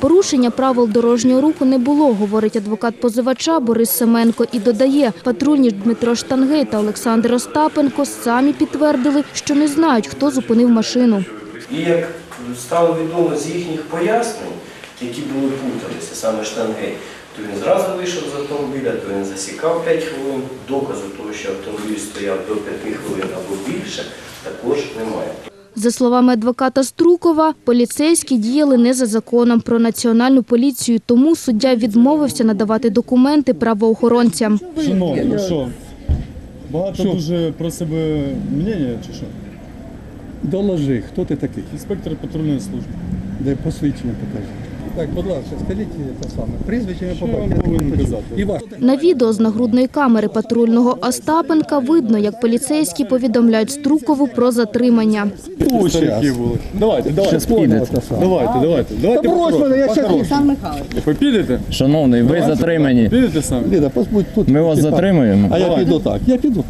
Порушення правил дорожнього руху не було, говорить адвокат позивача Борис Семенко і додає, патрульні Дмитро Штангей та Олександр Остапенко самі підтвердили, що не знають, хто зупинив машину. І як стало відомо з їхніх пояснень, які були путалися, саме Штангей, то він зразу вийшов з автомобіля, то він засікав 5 хвилин. Доказу того, що автомобіль стояв до 5 хвилин або більше, також немає. За словами адвоката Струкова, поліцейські діяли не за законом про національну поліцію, тому суддя відмовився надавати документи правоохоронцям. Шановні, ну що? Багато дуже про себе мнення чи що? Доложи, хто ти такий? Інспектор патрульної служби. Де посвідчення покажи. Так, будь ласка, скажіть те саме. Прізвище Що по я вам батькові. повинен казати? І ваш. На відео з нагрудної камери патрульного Остапенка видно, як поліцейські повідомляють Струкову про затримання. Старики були. Давайте, давайте. Давайте, давайте. Давайте брось мене, я по-хорошому. щас Ви підете? Шановний, ви затримані. Підете самі? Ліда, тут. Ми вас затримуємо. А я піду так, я піду.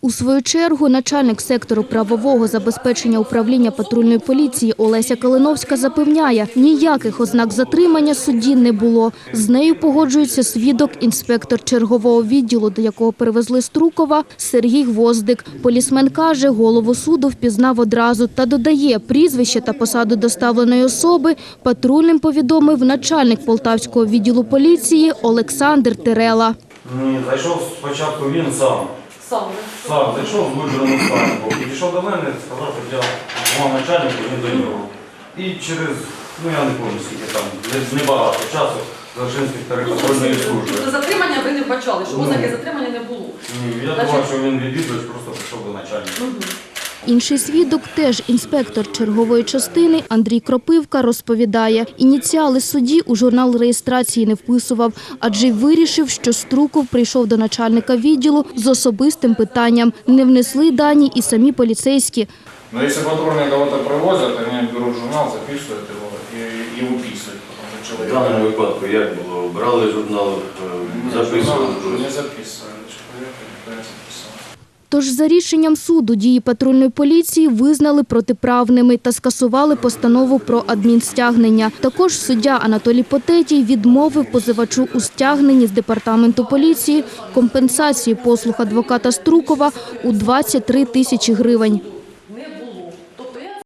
У свою чергу начальник сектору правового забезпечення управління патрульної поліції Олеся Калиновська запевняє, ніяких ознак затримання судді не було. З нею погоджується свідок, інспектор чергового відділу, до якого перевезли Струкова, Сергій Гвоздик. Полісмен каже, голову суду впізнав одразу та додає прізвище та посаду доставленої особи. Патрульним повідомив начальник полтавського відділу поліції Олександр Терела. Зайшов спочатку він сам. Сам. Сам зайшов з вибраним станком. Підійшов до мене, сказав, що я мав начальнику, він до нього. І через, ну я не пам'ятаю, скільки там, не- небагато часу залишив інспектори патрульної служби. До затримання ви не вбачали, що Ну. ознаки затримання не було. Ні, Я думав, що він відвідувач, просто прийшов до начальника. Інший свідок, теж інспектор чергової частини Андрій Кропивка, розповідає, ініціали судді у журнал реєстрації не вписував, адже й вирішив, що Струков прийшов до начальника відділу з особистим питанням. Не внесли дані і самі поліцейські. Но если патрульные кого-то привозят, они берут журнал, записывают его и, и выписывают потом за В даному человека. випадку як було? Брали журнал, е, записували. Журнал Не записывали. Человека никто не записывал. Тож за рішенням суду дії патрульної поліції визнали протиправними та скасували постанову про адмінстягнення. Також суддя Анатолій Потетій відмовив позивачу у стягненні з департаменту поліції компенсації послуг адвоката Струкова у 23 тисячі гривень.